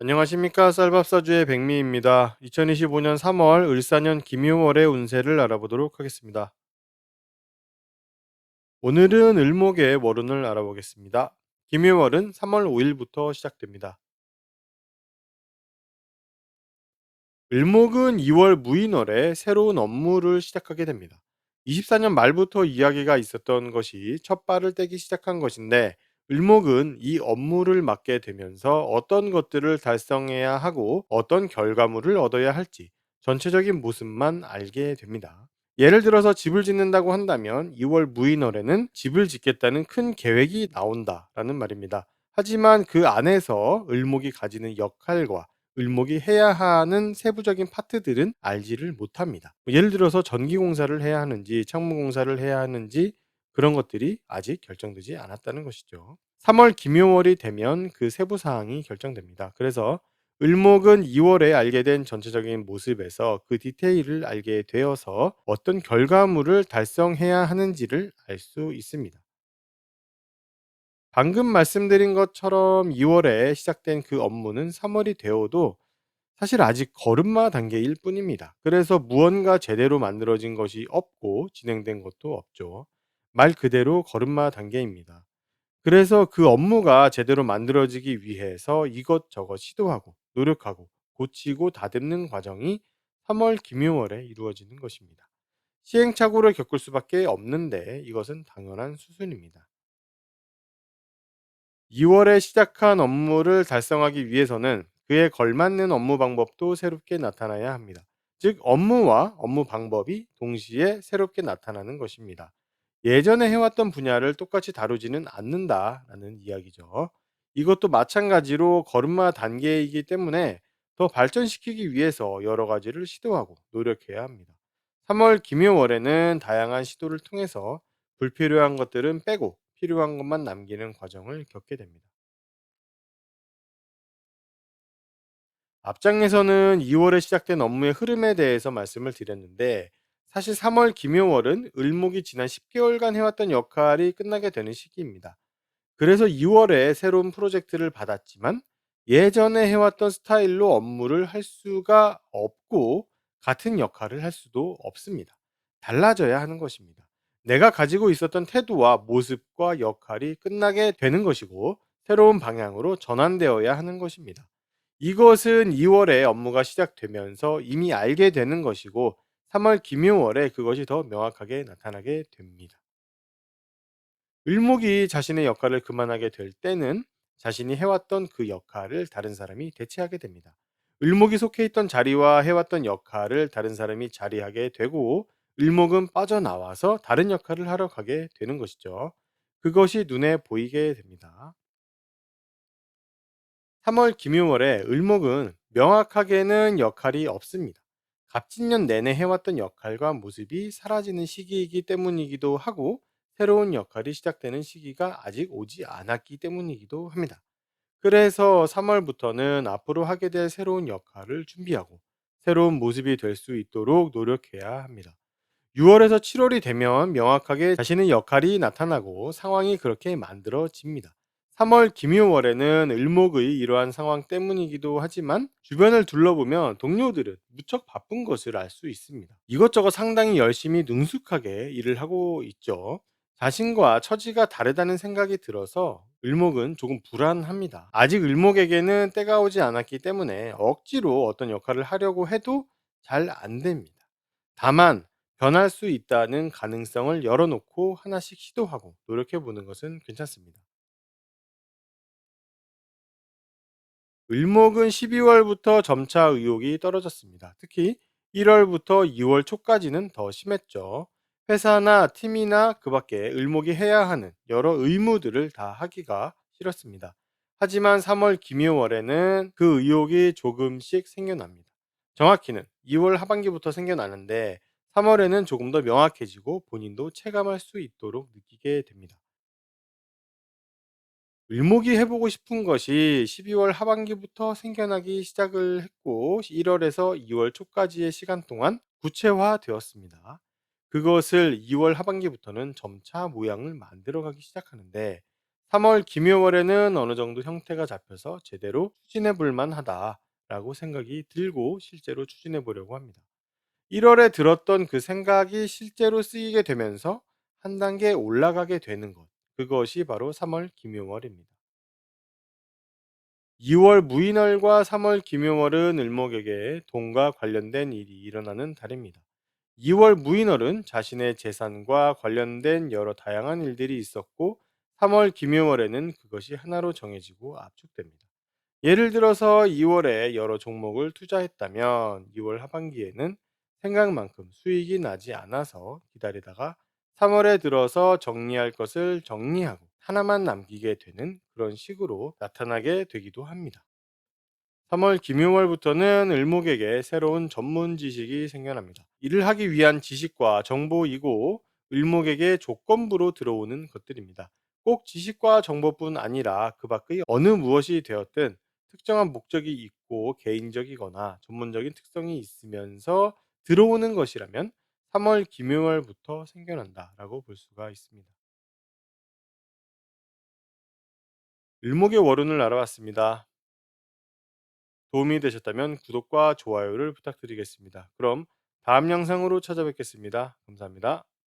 안녕하십니까 쌀밥사주의 백미입니다. 2025년 3월 을사년 김효월의 운세를 알아보도록 하겠습니다. 오늘은 을목의 월운을 알아보겠습니다. 김효월은 3월 5일부터 시작됩니다. 을목은 2월 무인월에 새로운 업무를 시작하게 됩니다. 24년 말부터 이야기가 있었던 것이 첫 발을 떼기 시작한 것인데 을목은 이 업무를 맡게 되면서 어떤 것들을 달성해야 하고 어떤 결과물을 얻어야 할지 전체적인 모습만 알게 됩니다. 예를 들어서 집을 짓는다고 한다면 2월 무인월에는 집을 짓겠다는 큰 계획이 나온다라는 말입니다. 하지만 그 안에서 을목이 가지는 역할과 을목이 해야 하는 세부적인 파트들은 알지를 못합니다. 뭐 예를 들어서 전기 공사를 해야 하는지 창문 공사를 해야 하는지 그런 것들이 아직 결정되지 않았다는 것이죠. 3월 김효월이 되면 그 세부 사항이 결정됩니다. 그래서 을목은 2월에 알게 된 전체적인 모습에서 그 디테일을 알게 되어서 어떤 결과물을 달성해야 하는지를 알 수 있습니다. 방금 말씀드린 것처럼 2월에 시작된 그 업무는 3월이 되어도 사실 아직 걸음마 단계일 뿐입니다. 그래서 무언가 제대로 만들어진 것이 없고 진행된 것도 없죠. 말 그대로 걸음마 단계입니다. 그래서 그 업무가 제대로 만들어지기 위해서 이것저것 시도하고 노력하고 고치고 다듬는 과정이 3월 김효월에 이루어지는 것입니다. 시행착오를 겪을 수밖에 없는데 이것은 당연한 수순입니다. 2월에 시작한 업무를 달성하기 위해서는 그에 걸맞는 업무 방법도 새롭게 나타나야 합니다. 즉, 업무와 업무 방법이 동시에 새롭게 나타나는 것입니다. 예전에 해왔던 분야를 똑같이 다루지는 않는다라는 이야기죠. 이것도 마찬가지로 걸음마 단계이기 때문에 더 발전시키기 위해서 여러 가지를 시도하고 노력해야 합니다. 3월 김효월에는 다양한 시도를 통해서 불필요한 것들은 빼고 필요한 것만 남기는 과정을 겪게 됩니다. 앞장에서는 2월에 시작된 업무의 흐름에 대해서 말씀을 드렸는데 사실 3월 김효월은 을목이 지난 10개월간 해왔던 역할이 끝나게 되는 시기입니다. 그래서 2월에 새로운 프로젝트를 받았지만 예전에 해왔던 스타일로 업무를 할 수가 없고 같은 역할을 할 수도 없습니다. 달라져야 하는 것입니다. 내가 가지고 있었던 태도와 모습과 역할이 끝나게 되는 것이고 새로운 방향으로 전환되어야 하는 것입니다. 이것은 2월에 업무가 시작되면서 이미 알게 되는 것이고 3월 김효월에 그것이 더 명확하게 나타나게 됩니다. 을목이 자신의 역할을 그만하게 될 때는 자신이 해왔던 그 역할을 다른 사람이 대체하게 됩니다. 을목이 속해 있던 자리와 해왔던 역할을 다른 사람이 자리하게 되고 을목은 빠져나와서 다른 역할을 하러 가게 되는 것이죠. 그것이 눈에 보이게 됩니다. 3월 김유월에 을목은 명확하게는 역할이 없습니다. 갑진년 내내 해왔던 역할과 모습이 사라지는 시기이기 때문이기도 하고 새로운 역할이 시작되는 시기가 아직 오지 않았기 때문이기도 합니다. 그래서 3월부터는 앞으로 하게 될 새로운 역할을 준비하고 새로운 모습이 될 수 있도록 노력해야 합니다. 6월에서 7월이 되면 명확하게 자신의 역할이 나타나고 상황이 그렇게 만들어집니다. 3월 김효월에는 을목의 이러한 상황 때문이기도 하지만 주변을 둘러보면 동료들은 무척 바쁜 것을 알 수 있습니다. 이것저것 상당히 열심히 능숙하게 일을 하고 있죠. 자신과 처지가 다르다는 생각이 들어서 을목은 조금 불안합니다. 아직 을목에게는 때가 오지 않았기 때문에 억지로 어떤 역할을 하려고 해도 잘 안 됩니다. 다만 변할 수 있다는 가능성을 열어놓고 하나씩 시도하고 노력해 보는 것은 괜찮습니다. 을목은 12월부터 점차 의욕이 떨어졌습니다. 특히 1월부터 2월 초까지는 더 심했죠. 회사나 팀이나 그 밖에 을목이 해야 하는 여러 의무들을 다 하기가 싫었습니다. 하지만 3월 김효월에는 그 의욕이 조금씩 생겨납니다. 정확히는 2월 하반기부터 생겨나는데 3월에는 조금 더 명확해지고 본인도 체감할 수 있도록 느끼게 됩니다. 을목이 해보고 싶은 것이 12월 하반기부터 생겨나기 시작을 했고 1월에서 2월 초까지의 시간 동안 구체화되었습니다. 그것을 2월 하반기부터는 점차 모양을 만들어가기 시작하는데 3월 기묘월에는 어느 정도 형태가 잡혀서 제대로 추진해 볼 만 하다라고 생각이 들고 실제로 추진해 보려고 합니다. 1월에 들었던 그 생각이 실제로 쓰이게 되면서 한 단계 올라가게 되는 것. 그것이 바로 3월 기묘월입니다. 2월 무인월과 3월 기묘월은 을목에게 돈과 관련된 일이 일어나는 달입니다. 2월 무인월은 자신의 재산과 관련된 여러 다양한 일들이 있었고 3월 기묘월에는 그것이 하나로 정해지고 압축됩니다. 예를 들어서 2월에 여러 종목을 투자했다면 2월 하반기에는 생각만큼 수익이 나지 않아서 기다리다가 3월에 들어서 정리할 것을 정리하고 하나만 남기게 되는 그런 식으로 나타나게 되기도 합니다. 3월 김유월부터는 을목에게 새로운 전문 지식이 생겨납니다. 일을 하기 위한 지식과 정보이고 을목에게 조건부로 들어오는 것들입니다. 꼭 지식과 정보뿐 아니라 그 밖의 어느 무엇이 되었든 특정한 목적이 있고 개인적이거나 전문적인 특성이 있으면서 들어오는 것이라면 3월 김유월부터 생겨난다라고 볼 수가 있습니다. 을목의 월운을 알아봤습니다. 도움이 되셨다면 구독과 좋아요를 부탁드리겠습니다. 그럼 다음 영상으로 찾아뵙겠습니다. 감사합니다.